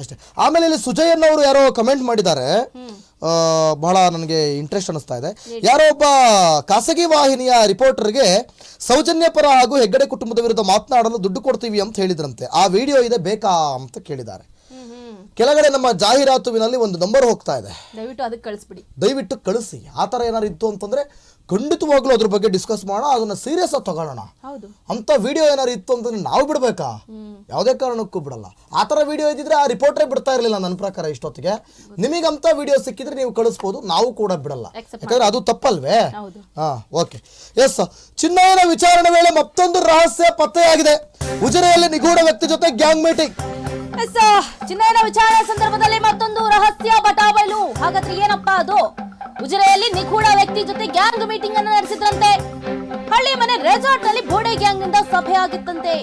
ಅಷ್ಟೇ. ಆಮೇಲೆ ಇಲ್ಲಿ ಸುಜಯ್ ಅವರು ಯಾರೋ ಕಮೆಂಟ್ ಮಾಡಿದ್ದಾರೆ. ಬಹಳ ನನಗೆ ಇಂಟ್ರೆಸ್ಟ್ ಅನಿಸ್ತಾ ಇದೆ. ಯಾರೋ ಒಬ್ಬ ಖಾಸಗಿ ವಾಹಿನಿಯ ರಿಪೋರ್ಟರ್ಗೆ ಸೌಜನ್ಯ ಪರ ಹಾಗೂ ಹೆಗ್ಗಡೆ ಕುಟುಂಬದ ವಿರುದ್ಧ ಮಾತನಾಡಲು ದುಡ್ಡು ಕೊಡ್ತೀವಿ ಅಂತ ಹೇಳಿದ್ರಂತೆ. ಆ ವಿಡಿಯೋ ಇದೆ ಬೇಕಾ ಅಂತ ಕೇಳಿದ್ದಾರೆ. ಕೆಳಗಡೆ ನಮ್ಮ ಜಾಹೀರಾತುವಿನಲ್ಲಿ ಒಂದು ನಂಬರ್ ಹೋಗ್ತಾ ಇದೆ. ದಯವಿಟ್ಟು ಅದಕ್ಕೆ ಕಳಿಸ್ಬಿಡಿ. ದಯವಿಟ್ಟು ಕಳಿಸಿ. ಆ ಥರ ಏನಾರು ಇತ್ತು ಅಂತಂದ್ರೆ ಖಂಡಿತವಾಗ್ಲೂ ಅದ್ರ ಬಗ್ಗೆ ಡಿಸ್ಕಸ್ ಮಾಡೋಣ ಅದನ್ನ ಸೀರಿಯಸ್ ಆಗಿ ತಗೊಳ್ಳೋಣ. ಅಂತ ವಿಡಿಯೋ ಏನಾರು ಇತ್ತು ಅಂತ ನಾವು ಬಿಡ್ಬೇಕಾ? ಯಾವುದೇ ಕಾರಣಕ್ಕೂ ಬಿಡಲ್ಲ. ಆ ಥರ ವಿಡಿಯೋ ಇದ್ದಿದ್ರೆ ಆ ರಿಪೋರ್ಟ್ರೇ ಬಿಡ್ತಾ ಇರಲಿಲ್ಲ ನನ್ನ ಪ್ರಕಾರ ಇಷ್ಟೊತ್ತಿಗೆ. ನಿಮಗೆ ಅಂತ ವಿಡಿಯೋ ಸಿಕ್ಕಿದ್ರೆ ನೀವು ಕಳಿಸ್ಬೋದು ನಾವು ಕೂಡ ಬಿಡಲ್ಲ. ಯಾಕಂದ್ರೆ ಅದು ತಪ್ಪಲ್ವೇ? ಹಾ ಓಕೆ ಎಸ್ ಚಿನ್ನಯ್ಯನ ವಿಚಾರಣೆ ವೇಳೆ ಮತ್ತೊಂದು ರಹಸ್ಯ ಪತ್ತೆಯಾಗಿದೆ. ಉಜಿರೆಯಲ್ಲಿ ನಿಗೂಢ ವ್ಯಕ್ತಿ ಜೊತೆ ಗ್ಯಾಂಗ್ ಮೀಟಿಂಗ್ ಎಸ್ ಚಿನ್ನಯ್ಯನ ವಿಚಾರಣೆ ಸಂದರ್ಭದಲ್ಲಿ ಮತ್ತೊಂದು ರಹಸ್ಯ ಬಟಾಬೈಲು. ಹಾಗಾದ್ರೆ ಏನಪ್ಪಾ ಅದು? ಉಜಿರೆಯಲ್ಲಿ ನಿಗೂಢ ವ್ಯಕ್ತಿ ಜೊತೆ ಗ್ಯಾಂಗ್ ಮೀಟಿಂಗ್ ಅನ್ನು ನಡೆಸಿದ್ರಂತೆ. ಹಳ್ಳಿ ಮನೆ ರೆಸಾರ್ಟ್ನಲ್ಲಿ ಬೋಡೆ ಗ್ಯಾಂಗ್ನಿಂದ ಸಭೆ ಆಗಿತ್ತಂತೆ.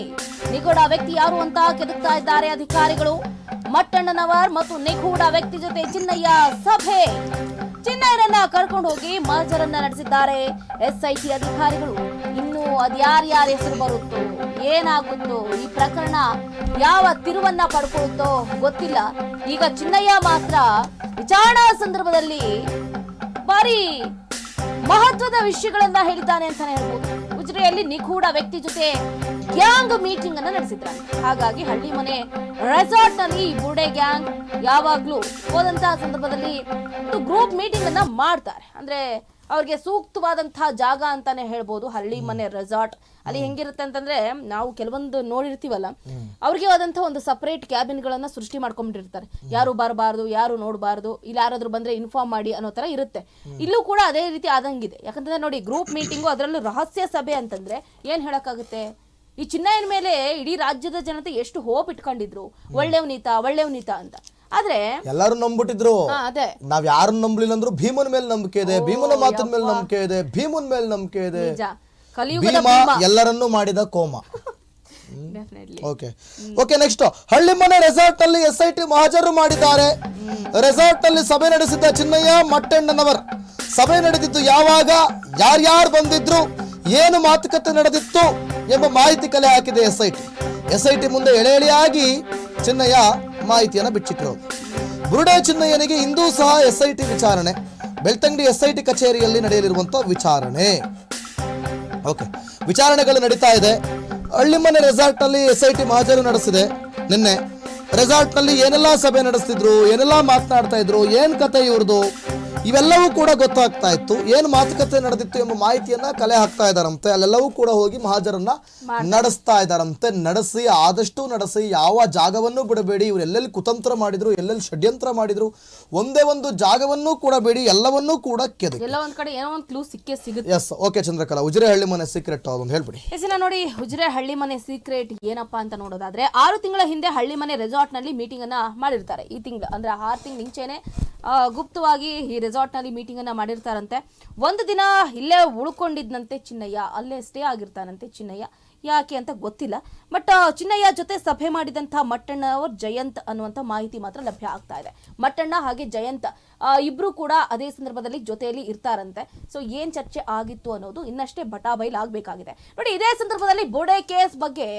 ನಿಗೂಢ ವ್ಯಕ್ತಿ ಯಾರು ಅಂತ ಕೆದಕ್ತಾ ಇದ್ದಾರೆ ಅಧಿಕಾರಿಗಳು. ಮಟ್ಟಣ್ಣನವರ್ ಮತ್ತು ನಿಗೂಢ ವ್ಯಕ್ತಿ ಜೊತೆ ಚಿನ್ನಯ್ಯ ಸಭೆ. ಚಿನ್ನಯ್ಯರನ್ನ ಕರ್ಕೊಂಡು ಹೋಗಿ ಮಹಜರನ್ನ ನಡೆಸಿದ್ದಾರೆ ಎಸ್ಐಟಿ ಅಧಿಕಾರಿಗಳು. ಇನ್ನು ಅದ್ಯಾರ್ಯಾರ ಹೆಸರು ಬರುತ್ತೋ, ಏನಾಗುತ್ತೋ, ಈ ಪ್ರಕರಣ ಯಾವ ತಿರುವನ್ನ ಪಡ್ಕೊಳ್ಳುತ್ತೋ ಗೊತ್ತಿಲ್ಲ. ಈಗ ಚಿನ್ನಯ್ಯ ಮಾತ್ರ ವಿಚಾರಣಾ ಸಂದರ್ಭದಲ್ಲಿ ಬಾರಿ ಮಹತ್ವದ ವಿಷಯಗಳನ್ನ ಹೇಳಿದ್ದಾನೆ ಅಂತಾನೆ ಹೇಳ್ಬೋದು. ಉಜಿರೆಯಲ್ಲಿ ನಿಗೂಢ ವ್ಯಕ್ತಿ ಜೊತೆ ಗ್ಯಾಂಗ್ ಮೀಟಿಂಗ್ ಅನ್ನ ನಡೆಸಿದ್ರಂತೆ ಹಾಗಾಗಿ ಹಳ್ಳಿ ಮನೆ ರೆಸಾರ್ಟ್ನಲ್ಲಿ ಬುರ್ಡೆ ಗ್ಯಾಂಗ್ ಯಾವಾಗ್ಲೂ ಹೋದಂತಹ ಸಂದರ್ಭದಲ್ಲಿ ಗ್ರೂಪ್ ಮೀಟಿಂಗ್ ಅನ್ನ ಮಾಡ್ತಾರೆ. ಅಂದ್ರೆ ಅವ್ರಿಗೆ ಸೂಕ್ತವಾದಂತಹ ಜಾಗ ಅಂತಾನೆ ಹೇಳ್ಬೋದು. ಹಳ್ಳಿ ಮನೆ ರೆಸಾರ್ಟ್ ಅಲ್ಲಿ ಹೆಂಗಿರುತ್ತೆ ಅಂತಂದ್ರೆ ನಾವು ಕೆಲವೊಂದು ನೋಡಿರ್ತೀವಲ್ಲ ಅವ್ರಿಗೆ ಆದಂತಹ ಒಂದು ಸಪರೇಟ್ ಕ್ಯಾಬಿನ್ ಗಳನ್ನ ಸೃಷ್ಟಿ ಮಾಡ್ಕೊಂಡಿರ್ತಾರೆ ಯಾರು ಬರಬಾರ್ದು ಯಾರು ನೋಡಬಾರ್ದು ಇಲ್ಲಿ ಯಾರಾದ್ರೂ ಬಂದ್ರೆ ಇನ್ಫಾರ್ಮ್ ಮಾಡಿ ಅನ್ನೋ ತರ ಇರುತ್ತೆ. ಇಲ್ಲೂ ಕೂಡ ಅದೇ ರೀತಿ ಆದಂಗಿದೆ. ಯಾಕಂತಂದ್ರೆ ನೋಡಿ ಗ್ರೂಪ್ ಮೀಟಿಂಗು ಅದರಲ್ಲೂ ರಹಸ್ಯ ಸಭೆ ಅಂತಂದ್ರೆ ಏನ್ ಹೇಳಕ್ಕಾಗುತ್ತೆ? ಈ ಚಿನ್ನ ಮೇಲೆ ಇಡೀ ರಾಜ್ಯದ ಜನತೆ ಎಷ್ಟು ಹೋಪ್ ಇಟ್ಕೊಂಡಿದ್ರು. ಒಳ್ಳೆಯವನೀತ ಒಳ್ಳೆಯವನೀತ ಅಂತ. ಆದ್ರೆ ಎಲ್ಲರೂ ನಂಬಿಟ್ಟಿದ್ರು ಹಾ, ಅದೇ. ನಾವ್ ಯಾರನ್ನ ನಂಬಲಿಲ್ಲ ಅಂದ್ರು ಭೀಮನ ಮೇಲೆ ನಂಬಿಕೆ ಇದೆ ಭೀಮನ ಮಾತಿನ ಮೇಲೆ ನಂಬಿಕೆ ಇದೆ ಭೀಮನ್ ಮೇಲೆ ನಂಬಿಕೆ ಇದೆ. ನಿಜ. ಕಲಿಯುಗದ ಭೀಮ ಎಲ್ಲರನ್ನೂ ಮಾಡಿದ ಕೋಮ. ಓಕೆ ಓಕೆ ನೆಕ್ಸ್ಟ್ ಹಳ್ಳಿ ಮನೆ ರೆಸಾರ್ಟ್ ಅಲ್ಲಿ ಎಸ್ ಐ ಟಿ ಮಹಾಜರು ಮಾಡಿದ್ದಾರೆ. ರೆಸಾರ್ಟ್ ಅಲ್ಲಿ ಸಭೆ ನಡೆಸಿದ್ದ ಚಿನ್ನಯ್ಯ ಮಟ್ಟಣ್ಣನವರ್. ಸಭೆ ನಡೆದಿದ್ದು ಯಾವಾಗ ಯಾರ್ಯಾರು ಬಂದಿದ್ರು ಏನು ಮಾತುಕತೆ ನಡೆದಿತ್ತು ಎಂಬ ಮಾಹಿತಿ ಕಲೆ ಹಾಕಿದೆ S I T S I T ಮುಂದೆ ಎಳೆ ಎಳೆಯಾಗಿ ಚಿನ್ನಯ್ಯ ಮಾಹಿತಿಯನ್ನು ಬಿಚ್ಚಿಟ್ಟಿರೋದು ಬುರುಡೆ ಚಿನ್ನಯ್ಯನಿಗೆ ಇಂದೂ ಸಹ ಎಸ್ ಐ ಟಿ ವಿಚಾರಣೆ. ಬೆಳ್ತಂಗಡಿ ಎಸ್ ಐ ಟಿ ಕಚೇರಿಯಲ್ಲಿ ನಡೆಯಲಿರುವಂತಹ ವಿಚಾರಣೆ. ಓಕೆ, ವಿಚಾರಣೆಗಳು ನಡೀತಾ ಇದೆ. ಹಳ್ಳಿಮನೆ ರೆಸಾರ್ಟ್ನಲ್ಲಿ ಎಸ್ ಐ ಟಿ ಮಹಾಜರು ನಡೆಸಿದೆ. ನಿನ್ನೆ ರೆಸಾರ್ಟ್ನಲ್ಲಿ ಏನೆಲ್ಲ ಸಭೆ ನಡೆಸ್ತಿದ್ರು, ಏನೆಲ್ಲ ಮಾತನಾಡ್ತಾ ಇದ್ರು, ಏನು ಕತೆ ಇವ್ರದ್ದು ಇವೆಲ್ಲವೂ ಕೂಡ ಗೊತ್ತಾಗ್ತಾ ಇತ್ತು. ಏನು ಮಾತುಕತೆ ನಡೆದಿತ್ತು ಎಂಬ ಮಾಹಿತಿಯನ್ನ ಕಲೆ ಹಾಕ್ತಾ ಇದ್ದಾರಂತೆ. ಅಲ್ಲೆಲ್ಲವೂ ಕೂಡ ಹೋಗಿ ಮಹಾಜರನ್ನ ನಡೆಸ್ತಾ ಇದ್ದಾರಂತೆ. ನಡೆಸಿ ಆದಷ್ಟು ನಡೆಸಿ ಯಾವ ಜಾಗವನ್ನು ಬಿಡಬೇಡಿ. ಇವ್ರು ಎಲ್ಲೆಲ್ಲಿ ಕುತಂತ್ರ ಮಾಡಿದ್ರು ಎಲ್ಲೆಲ್ಲಿ ಷಡ್ಯಂತ್ರ ಮಾಡಿದ್ರು ಒಂದೇ ಒಂದು ಜಾಗವನ್ನೂ ಕೂಡ ಬೇಡಿ ಎಲ್ಲವನ್ನೂ ಕೂಡ ಕೆದ ಎಲ್ಲ ಒಂದ್ ಕಡೆ ಏನೋ ಒಂದ್ ಕ್ಲೂ ಸಿಕ್ಕೇ ಸಿಗುತ್ತೆ. Yes okay Chandrakala. ಉಜಿರೆ ಹಳ್ಳಿ ಮನೆ ಸೀಕ್ರೆಟ್ ಅದೊಂದು ಹೇಳ್ಬಿಡಿ. ಹೆಸರಿನ ನೋಡಿ ಉಜಿರೆ ಹಳ್ಳಿ ಮನೆ ಸೀಕ್ರೆಟ್ ಏನಪ್ಪಾ ಅಂತ ನೋಡೋದಾದ್ರೆ ಆರು ತಿಂಗಳ ಹಿಂದೆ ಹಳ್ಳಿ ಮನೆ ರೆಸಾರ್ಟ್ನಲ್ಲಿ ಮೀಟಿಂಗ್ ಅನ್ನ ಮಾಡಿರ್ತಾರೆ. ಈ ತಿಂಗಳು ಅಂದ್ರೆ ಆರು ತಿಂಗಳ ಮುಂಚೆನೆ ಗುಪ್ತವಾಗಿ ಈ ರೆಸಾರ್ಟ್ನಲ್ಲಿ ಮೀಟಿಂಗನ್ನು ಮಾಡಿರ್ತಾರಂತೆ. ಒಂದು ದಿನ ಇಲ್ಲೇ ಉಳ್ಕೊಂಡಿದ್ದಂತೆ ಚಿನ್ನಯ್ಯ. ಅಲ್ಲೇ ಸ್ಟೇ ಆಗಿರ್ತಾನಂತೆ ಚಿನ್ನಯ್ಯ. ಯಾಕೆ ಅಂತ ಗೊತ್ತಿಲ್ಲ. ಬಟ್ ಚಿನ್ನಯ್ಯ ಜೊತೆ ಸಭೆ ಮಾಡಿದಂಥ ಮಟ್ಟಣ್ಣ ಅವ್ರ ಜಯಂತ್ ಅನ್ನುವಂಥ ಮಾಹಿತಿ ಮಾತ್ರ ಲಭ್ಯ ಆಗ್ತಾ ಇದೆ. ಮಟ್ಟಣ್ಣ ಹಾಗೆ ಜಯಂತ್ ಇಬ್ಬರೂ ಕೂಡ ಅದೇ ಸಂದರ್ಭದಲ್ಲಿ ಜೊತೆಯಲ್ಲಿ ಇರ್ತಾರಂತೆ. ಸೊ ಏನು ಚರ್ಚೆ ಆಗಿತ್ತು ಅನ್ನೋದು ಇನ್ನಷ್ಟೇ ಬಟಾಬೈಲ್ ಆಗಬೇಕಾಗಿದೆ. ನೋಡಿ, ಇದೇ ಸಂದರ್ಭದಲ್ಲಿ ಬೋಡೆ ಕೇಸ್ ಬಗ್ಗೆ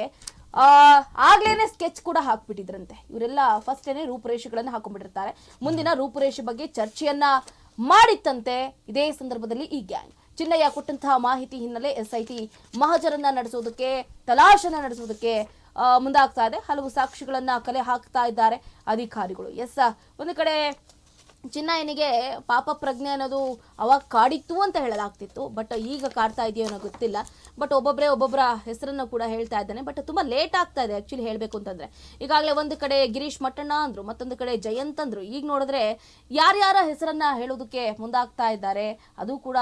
ಆಗ್ಲೇನೆ ಸ್ಕೆಚ್ ಕೂಡ ಹಾಕ್ಬಿಟ್ಟಿದ್ರಂತೆ. ಇವರೆಲ್ಲ ಫಸ್ಟ್ ಏನೇ ರೂಪುರೇಷೆಗಳನ್ನು ಹಾಕೊಂಡ್ಬಿಟ್ಟಿರ್ತಾರೆ. ಮುಂದಿನ ರೂಪುರೇಷೆ ಬಗ್ಗೆ ಚರ್ಚೆಯನ್ನ ಮಾಡಿತ್ತಂತೆ. ಇದೇ ಸಂದರ್ಭದಲ್ಲಿ ಈ ಗ್ಯಾಂಗ್ ಚಿನ್ನಯ್ಯ ಕೊಟ್ಟಂತಹ ಮಾಹಿತಿ ಹಿನ್ನೆಲೆ ಎಸ್ ಐ ಟಿ ಮಹಜರನ್ನ ನಡೆಸೋದಕ್ಕೆ, ತಲಾಶನ ನಡೆಸೋದಕ್ಕೆ ಮುಂದಾಗ್ತಾ ಇದೆ. ಹಲವು ಸಾಕ್ಷಿಗಳನ್ನ ಕಲೆ ಹಾಕ್ತಾ ಇದ್ದಾರೆ ಅಧಿಕಾರಿಗಳು. ಎಸ್ ಒಂದು ಕಡೆ ಚಿನ್ನಯ್ಯನಿಗೆ ಪಾಪ ಪ್ರಜ್ಞೆ ಅನ್ನೋದು ಅವಾಗ ಕಾಡಿತ್ತು ಅಂತ ಹೇಳಲಾಗ್ತಿತ್ತು. ಬಟ್ ಈಗ ಕಾಡ್ತಾ ಇದೆಯೋ ಅನ್ನೋ ಗೊತ್ತಿಲ್ಲ. ಬಟ್ ಒಬ್ಬೊಬ್ಬರೇ ಒಬ್ಬೊಬ್ಬರ ಹೆಸರನ್ನು ಕೂಡ ಹೇಳ್ತಾ ಇದ್ದಾನೆ. ಬಟ್ ತುಂಬ ಲೇಟ್ ಆಗ್ತಾ ಇದೆ ಆ್ಯಕ್ಚುಲಿ ಹೇಳಬೇಕು ಅಂತಂದರೆ. ಈಗಾಗಲೇ ಒಂದು ಕಡೆ ಗಿರೀಶ್ ಮಟ್ಟಣ್ಣ ಅಂದರು, ಮತ್ತೊಂದು ಕಡೆ ಜಯಂತ್ ಅಂದರು. ಈಗ ನೋಡಿದ್ರೆ ಯಾರ್ಯಾರ ಹೆಸರನ್ನು ಹೇಳೋದಕ್ಕೆ ಮುಂದಾಗ್ತಾ ಇದ್ದಾರೆ ಅದು ಕೂಡ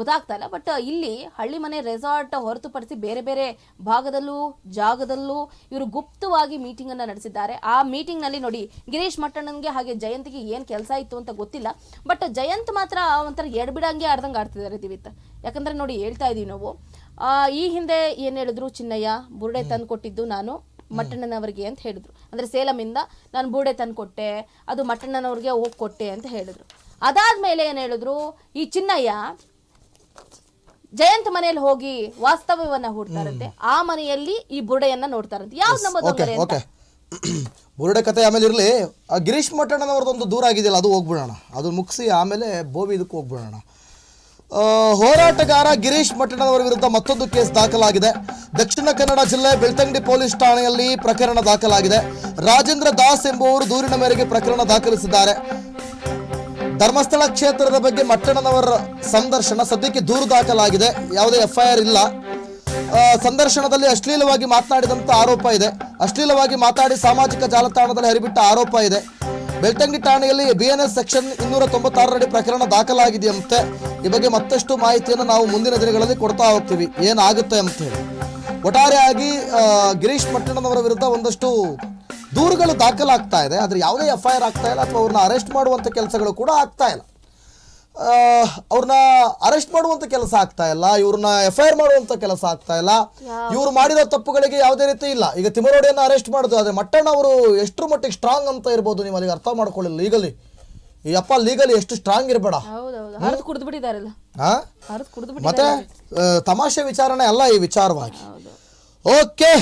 ಗೊತ್ತಾಗ್ತಾ ಇಲ್ಲ. ಬಟ್ ಇಲ್ಲಿ ಹಳ್ಳಿ ಮನೆ ರೆಸಾರ್ಟ್ ಹೊರತುಪಡಿಸಿ ಬೇರೆ ಬೇರೆ ಭಾಗದಲ್ಲೂ, ಜಾಗದಲ್ಲೂ ಇವರು ಗುಪ್ತವಾಗಿ ಮೀಟಿಂಗನ್ನು ನಡೆಸಿದ್ದಾರೆ. ಆ ಮೀಟಿಂಗ್ನಲ್ಲಿ ನೋಡಿ ಗಿರೀಶ್ ಮಟ್ಟಣ್ಣನಿಗೆ ಹಾಗೆ ಜಯಂತಿಗೆ ಏನು ಕೆಲಸ ಇತ್ತು ಅಂತ ಗೊತ್ತಿಲ್ಲ. ಬಟ್ ಜಯಂತ್ ಮಾತ್ರ ಒಂಥರ ಎಡ್ಬಿಡಂಗೆ ಆಡ್ದಂಗೆ ಆಡ್ತಿದ್ದಾರೆ ದಿವಿತ್. ಯಾಕಂದ್ರೆ ನೋಡಿ ಹೇಳ್ತಾ ಇದೀವಿ ನಾವು. ಆ, ಈ ಹಿಂದೆ ಏನ್ ಹೇಳಿದ್ರು ಚಿನ್ನಯ್ಯ ಬುರುಡೆ ತಂದು ಕೊಟ್ಟಿದ್ದು ನಾನು ಮಟ್ಟಣ್ಣನವ್ರಿಗೆ ಅಂತ ಹೇಳಿದ್ರು. ಅಂದ್ರೆ ಸೇಲಮಿಂದ ನಾನು ಬೂಡೆ ತಂದು ಕೊಟ್ಟೆ ಅದು ಮಟ್ಟಣ್ಣನವ್ರಿಗೆ ಹೋಗಿ ಕೊಟ್ಟೆ ಅಂತ ಹೇಳಿದ್ರು. ಅದಾದ್ಮೇಲೆ ಏನ್ ಹೇಳಿದ್ರು ಈ ಚಿನ್ನಯ್ಯ ಜಯಂತ್ ಮನೆಯಲ್ಲಿ ಹೋಗಿ ವಾಸ್ತವ್ಯವನ್ನ ಹೂಡ್ತಾರಂತೆ. ಆ ಮನೆಯಲ್ಲಿ ಈ ಬುರುಡೆಯನ್ನ ನೋಡ್ತಾರಂತೆ. ಯಾವ್ದು ನಮ್ಮ ತೊಂದರೆ ಅಂತ? ಬುರುಡೆ ಕತೆ ಆಮೇಲೆ ಇರಲಿ. ಆ ಗಿರೀಶ್ ಮಠಣ್ಣನವ್ರದ್ದೊಂದು ದೂರ ಆಗಿದೆಯಲ್ಲ, ಅದು ಹೋಗ್ಬಿಡೋಣ. ಅದು ಮುಗಿಸಿ ಆಮೇಲೆ ಬೋವಿ ಇದಕ್ಕೆ ಹೋಗ್ಬಿಡೋಣ. ಹೋರಾಟಗಾರ ಗಿರೀಶ್ ಮಠಣ್ಣನವರ ವಿರುದ್ಧ ಮತ್ತೊಂದು ಕೇಸ್ ದಾಖಲಾಗಿದೆ. ದಕ್ಷಿಣ ಕನ್ನಡ ಜಿಲ್ಲೆ ಬೆಳ್ತಂಗಡಿ ಪೊಲೀಸ್ ಠಾಣೆಯಲ್ಲಿ ಪ್ರಕರಣ ದಾಖಲಾಗಿದೆ. ರಾಜೇಂದ್ರ ದಾಸ್ ಎಂಬುವರು ದೂರಿನ ಮೇರೆಗೆ ಪ್ರಕರಣ ದಾಖಲಿಸಿದ್ದಾರೆ. ಧರ್ಮಸ್ಥಳ ಕ್ಷೇತ್ರದ ಬಗ್ಗೆ ಮಟ್ಟಣ್ಣನವರ ಸಂದರ್ಶನ ಸದ್ಯಕ್ಕೆ ದೂರು ದಾಖಲಾಗಿದೆ. ಯಾವುದೇ ಎಫ್ಐಆರ್ ಇಲ್ಲ. ಸಂದರ್ಶನದಲ್ಲಿ ಅಶ್ಲೀಲವಾಗಿ ಮಾತನಾಡಿದಂಥ ಆರೋಪ ಇದೆ. ಅಶ್ಲೀಲವಾಗಿ ಮಾತಾಡಿ ಸಾಮಾಜಿಕ ಜಾಲತಾಣದಲ್ಲಿ ಹರಿಬಿಟ್ಟ ಆರೋಪ ಇದೆ. ಬೆಳ್ತಂಗಿ ಠಾಣೆಯಲ್ಲಿ ಬಿ ಎನ್ ಎಸ್ ಸೆಕ್ಷನ್ ಇನ್ನೂರ ತೊಂಬತ್ತಾರರಡಿ ಪ್ರಕರಣ ದಾಖಲಾಗಿದೆಯಂತೆ. ಈ ಬಗ್ಗೆ ಮತ್ತಷ್ಟು ಮಾಹಿತಿಯನ್ನು ನಾವು ಮುಂದಿನ ದಿನಗಳಲ್ಲಿ ಕೊಡ್ತಾ ಹೋಗ್ತೀವಿ. ಏನಾಗುತ್ತೆ ಅಂತ ಹೇಳಿ ಒಟ್ಟಾರೆಯಾಗಿ ಗಿರೀಶ್ ಮಟ್ಟಣ್ಣನವರ ವಿರುದ್ಧ ಒಂದಷ್ಟು ದೂರುಗಳು ದಾಖಲಾಗ್ತಾ ಇದೆ. ಆದರೆ ಯಾವುದೇ ಎಫ್ ಐ ಆರ್ ಆಗ್ತಾ ಇಲ್ಲ ಅಥವಾ ಅವ್ರನ್ನ ಅರೆಸ್ಟ್ ಮಾಡುವಂಥ ಕೆಲಸಗಳು ಕೂಡ ಆಗ್ತಾ ಇಲ್ಲ. ಅವ್ರನ್ನ ಅರೆಸ್ಟ್ ಮಾಡುವಂತ ಕೆಲಸ ಆಗ್ತಾ ಇಲ್ಲ ಇವ್ರನ್ನ ಎಫ್ ಐ ಆರ್ ಮಾಡುವಂತ ಕೆಲಸ ಆಗ್ತಾ ಇಲ್ಲ. ಇವ್ರು ಮಾಡಿರೋ ತಪ್ಪುಗಳಿಗೆ ಯಾವುದೇ ರೀತಿ ಇಲ್ಲ. ಈಗ ತಿಮರೋಡಿಯನ್ನ ಅರೆಸ್ಟ್ ಮಾಡಿದ್ರು ಆದರೆ ಮಟ್ಟಣ್ಣ ಅವರು ಎಷ್ಟರ ಮಟ್ಟಿಗೆ ಸ್ಟ್ರಾಂಗ್ ಅಂತ ಇರ್ಬೋದು ನೀವು ಅಲ್ಲಿಗೆ ಅರ್ಥ ಮಾಡ್ಕೊಳ್ಳಿ ಲೀಗಲಿ ಈ ಅಪ್ಪ ಲೀಗಲಿ ಎಷ್ಟು ಸ್ಟ್ರಾಂಗ್ ಇರಬೇಡ. ಮತ್ತೆ ತಮಾಷೆ ವಿಚಾರಣೆ ಅಲ್ಲ ಈ ವಿಚಾರವಾಗಿ. ಓಕೆ